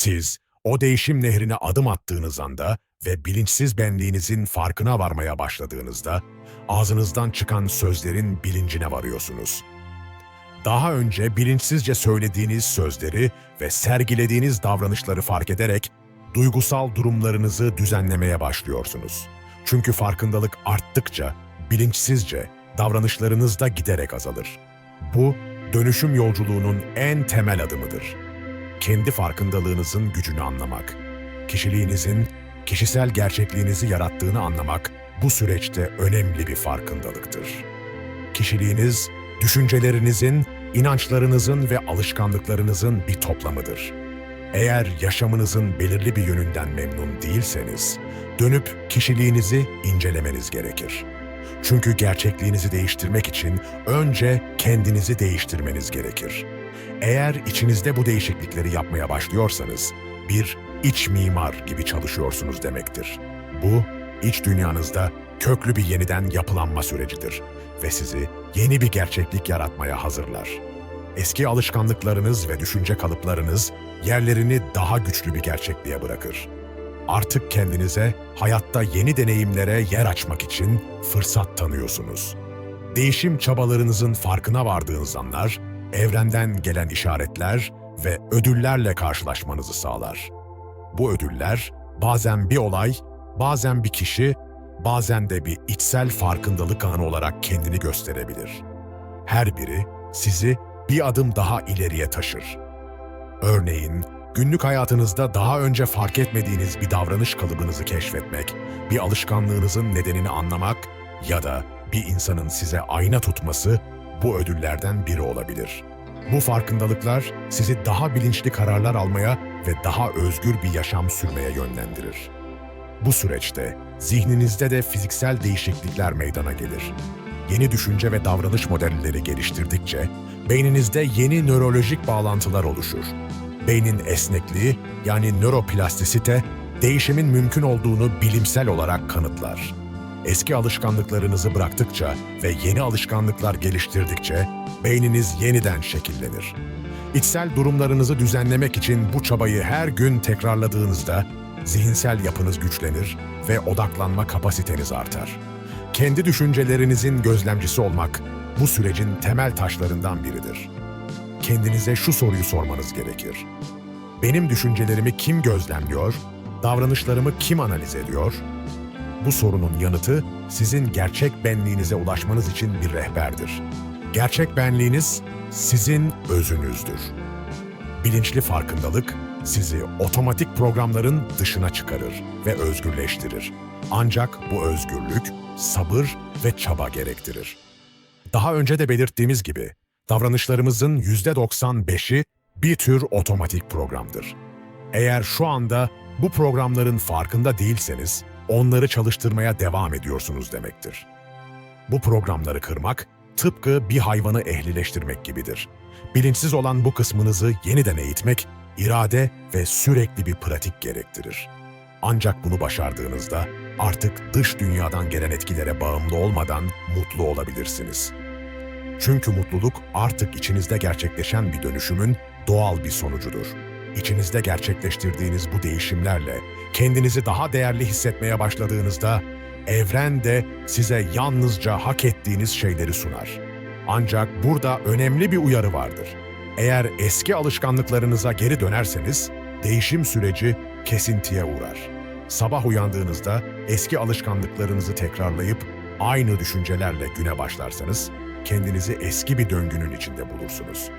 Siz o değişim nehrine adım attığınız anda ve bilinçsiz benliğinizin farkına varmaya başladığınızda ağzınızdan çıkan sözlerin bilincine varıyorsunuz. Daha önce bilinçsizce söylediğiniz sözleri ve sergilediğiniz davranışları fark ederek duygusal durumlarınızı düzenlemeye başlıyorsunuz. Çünkü farkındalık arttıkça bilinçsizce davranışlarınız da giderek azalır. Bu dönüşüm yolculuğunun en temel adımıdır. Kendi farkındalığınızın gücünü anlamak, kişiliğinizin kişisel gerçekliğinizi yarattığını anlamak bu süreçte önemli bir farkındalıktır. Kişiliğiniz, düşüncelerinizin, inançlarınızın ve alışkanlıklarınızın bir toplamıdır. Eğer yaşamınızın belirli bir yönünden memnun değilseniz, dönüp kişiliğinizi incelemeniz gerekir. Çünkü gerçekliğinizi değiştirmek için önce kendinizi değiştirmeniz gerekir. Eğer içinizde bu değişiklikleri yapmaya başlıyorsanız, bir iç mimar gibi çalışıyorsunuz demektir. Bu, iç dünyanızda köklü bir yeniden yapılanma sürecidir ve sizi yeni bir gerçeklik yaratmaya hazırlar. Eski alışkanlıklarınız ve düşünce kalıplarınız yerlerini daha güçlü bir gerçekliğe bırakır. Artık kendinize hayatta yeni deneyimlere yer açmak için fırsat tanıyorsunuz. Değişim çabalarınızın farkına vardığınız anlar, evrenden gelen işaretler ve ödüllerle karşılaşmanızı sağlar. Bu ödüller bazen bir olay, bazen bir kişi, bazen de bir içsel farkındalık anı olarak kendini gösterebilir. Her biri sizi bir adım daha ileriye taşır. Örneğin, günlük hayatınızda daha önce fark etmediğiniz bir davranış kalıbınızı keşfetmek, bir alışkanlığınızın nedenini anlamak ya da bir insanın size ayna tutması bu ödüllerden biri olabilir. Bu farkındalıklar sizi daha bilinçli kararlar almaya ve daha özgür bir yaşam sürmeye yönlendirir. Bu süreçte zihninizde de fiziksel değişiklikler meydana gelir. Yeni düşünce ve davranış modelleri geliştirdikçe beyninizde yeni nörolojik bağlantılar oluşur. Beynin esnekliği yani nöroplastisite değişimin mümkün olduğunu bilimsel olarak kanıtlar. Eski alışkanlıklarınızı bıraktıkça ve yeni alışkanlıklar geliştirdikçe beyniniz yeniden şekillenir. İçsel durumlarınızı düzenlemek için bu çabayı her gün tekrarladığınızda zihinsel yapınız güçlenir ve odaklanma kapasiteniz artar. Kendi düşüncelerinizin gözlemcisi olmak bu sürecin temel taşlarından biridir. Kendinize şu soruyu sormanız gerekir. Benim düşüncelerimi kim gözlemliyor? Davranışlarımı kim analiz ediyor? Bu sorunun yanıtı sizin gerçek benliğinize ulaşmanız için bir rehberdir. Gerçek benliğiniz sizin özünüzdür. Bilinçli farkındalık sizi otomatik programların dışına çıkarır ve özgürleştirir. Ancak bu özgürlük sabır ve çaba gerektirir. Daha önce de belirttiğimiz gibi davranışlarımızın %95'i bir tür otomatik programdır. Eğer şu anda bu programların farkında değilseniz onları çalıştırmaya devam ediyorsunuz demektir. Bu programları kırmak tıpkı bir hayvanı ehlileştirmek gibidir. Bilinçsiz olan bu kısmınızı yeniden eğitmek, irade ve sürekli bir pratik gerektirir. Ancak bunu başardığınızda artık dış dünyadan gelen etkilere bağımlı olmadan mutlu olabilirsiniz. Çünkü mutluluk artık içinizde gerçekleşen bir dönüşümün doğal bir sonucudur. İçinizde gerçekleştirdiğiniz bu değişimlerle kendinizi daha değerli hissetmeye başladığınızda evren de size yalnızca hak ettiğiniz şeyleri sunar. Ancak burada önemli bir uyarı vardır. Eğer eski alışkanlıklarınıza geri dönerseniz değişim süreci kesintiye uğrar. Sabah uyandığınızda eski alışkanlıklarınızı tekrarlayıp aynı düşüncelerle güne başlarsanız kendinizi eski bir döngünün içinde bulursunuz.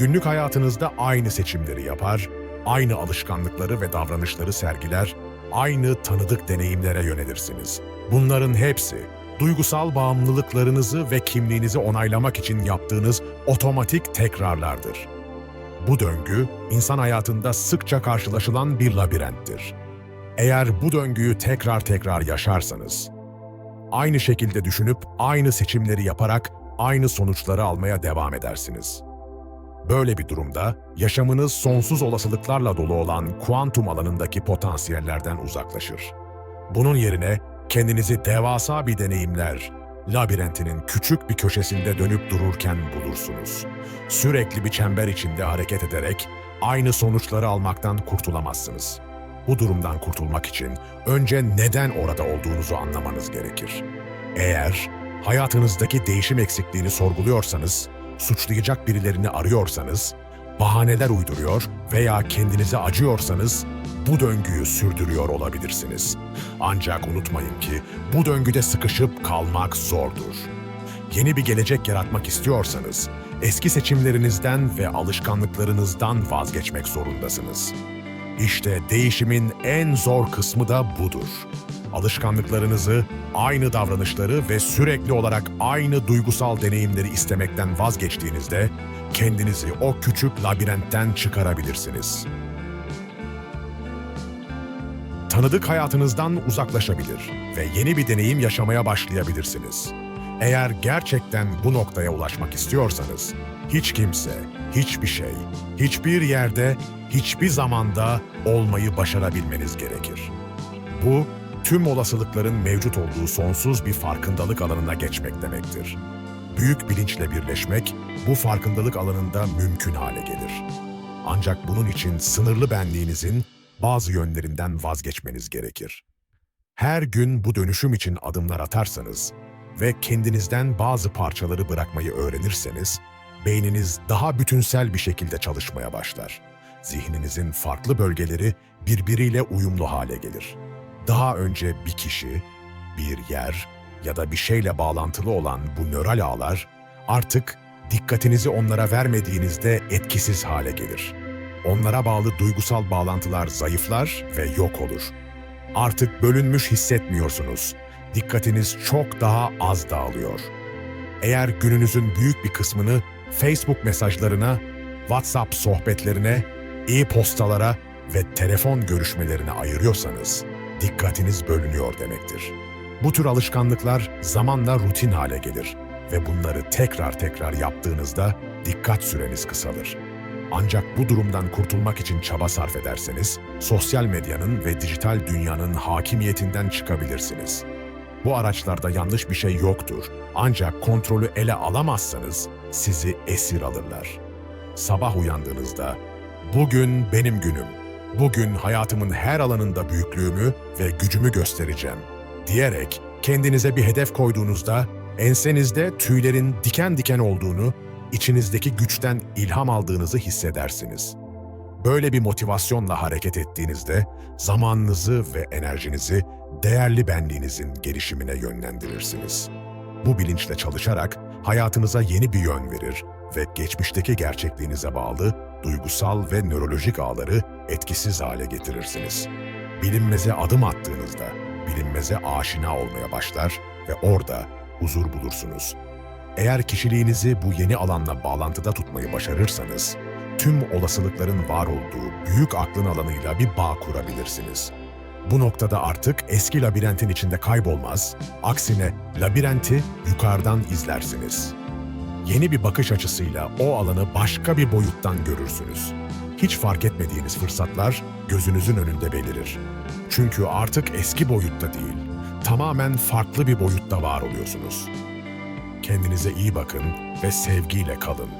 Günlük hayatınızda aynı seçimleri yapar, aynı alışkanlıkları ve davranışları sergiler, aynı tanıdık deneyimlere yönelirsiniz. Bunların hepsi duygusal bağımlılıklarınızı ve kimliğinizi onaylamak için yaptığınız otomatik tekrarlardır. Bu döngü insan hayatında sıkça karşılaşılan bir labirenttir. Eğer bu döngüyü tekrar tekrar yaşarsanız, aynı şekilde düşünüp aynı seçimleri yaparak aynı sonuçları almaya devam edersiniz. Böyle bir durumda yaşamınız sonsuz olasılıklarla dolu olan kuantum alanındaki potansiyellerden uzaklaşır. Bunun yerine kendinizi devasa bir deneyimler, labirentinin küçük bir köşesinde dönüp dururken bulursunuz. Sürekli bir çember içinde hareket ederek aynı sonuçları almaktan kurtulamazsınız. Bu durumdan kurtulmak için önce neden orada olduğunuzu anlamanız gerekir. Eğer hayatınızdaki değişim eksikliğini sorguluyorsanız, suçlayacak birilerini arıyorsanız, bahaneler uyduruyor veya kendinize acıyorsanız bu döngüyü sürdürüyor olabilirsiniz. Ancak unutmayın ki bu döngüde sıkışıp kalmak zordur. Yeni bir gelecek yaratmak istiyorsanız eski seçimlerinizden ve alışkanlıklarınızdan vazgeçmek zorundasınız. İşte değişimin en zor kısmı da budur. Alışkanlıklarınızı, aynı davranışları ve sürekli olarak aynı duygusal deneyimleri istemekten vazgeçtiğinizde kendinizi o küçük labirentten çıkarabilirsiniz. Tanıdık hayatınızdan uzaklaşabilir ve yeni bir deneyim yaşamaya başlayabilirsiniz. Eğer gerçekten bu noktaya ulaşmak istiyorsanız, hiç kimse, hiçbir şey, hiçbir yerde, hiçbir zamanda olmayı başarabilmeniz gerekir. Bu, tüm olasılıkların mevcut olduğu sonsuz bir farkındalık alanına geçmek demektir. Büyük bilinçle birleşmek, bu farkındalık alanında mümkün hale gelir. Ancak bunun için sınırlı benliğinizin bazı yönlerinden vazgeçmeniz gerekir. Her gün bu dönüşüm için adımlar atarsanız ve kendinizden bazı parçaları bırakmayı öğrenirseniz, beyniniz daha bütünsel bir şekilde çalışmaya başlar. Zihninizin farklı bölgeleri birbiriyle uyumlu hale gelir. Daha önce bir kişi, bir yer ya da bir şeyle bağlantılı olan bu nöral ağlar artık dikkatinizi onlara vermediğinizde etkisiz hale gelir. Onlara bağlı duygusal bağlantılar zayıflar ve yok olur. Artık bölünmüş hissetmiyorsunuz. Dikkatiniz çok daha az dağılıyor. Eğer gününüzün büyük bir kısmını Facebook mesajlarına, WhatsApp sohbetlerine, e-postalara ve telefon görüşmelerine ayırıyorsanız, dikkatiniz bölünüyor demektir. Bu tür alışkanlıklar zamanla rutin hale gelir ve bunları tekrar tekrar yaptığınızda dikkat süreniz kısalır. Ancak bu durumdan kurtulmak için çaba sarf ederseniz, sosyal medyanın ve dijital dünyanın hakimiyetinden çıkabilirsiniz. Bu araçlarda yanlış bir şey yoktur. Ancak kontrolü ele alamazsanız sizi esir alırlar. Sabah uyandığınızda, bugün benim günüm, bugün hayatımın her alanında büyüklüğümü ve gücümü göstereceğim diyerek kendinize bir hedef koyduğunuzda ensenizde tüylerin diken diken olduğunu, içinizdeki güçten ilham aldığınızı hissedersiniz. Böyle bir motivasyonla hareket ettiğinizde zamanınızı ve enerjinizi değerli benliğinizin gelişimine yönlendirirsiniz. Bu bilinçle çalışarak hayatınıza yeni bir yön verir ve geçmişteki gerçekliğinize bağlı duygusal ve nörolojik ağları etkisiz hale getirirsiniz. Bilinmeze adım attığınızda bilinmeze aşina olmaya başlar ve orada huzur bulursunuz. Eğer kişiliğinizi bu yeni alanla bağlantıda tutmayı başarırsanız, tüm olasılıkların var olduğu büyük aklın alanıyla bir bağ kurabilirsiniz. Bu noktada artık eski labirentin içinde kaybolmaz, aksine labirenti yukarıdan izlersiniz. Yeni bir bakış açısıyla o alanı başka bir boyuttan görürsünüz. Hiç fark etmediğiniz fırsatlar gözünüzün önünde belirir. Çünkü artık eski boyutta değil, tamamen farklı bir boyutta var oluyorsunuz. Kendinize iyi bakın ve sevgiyle kalın.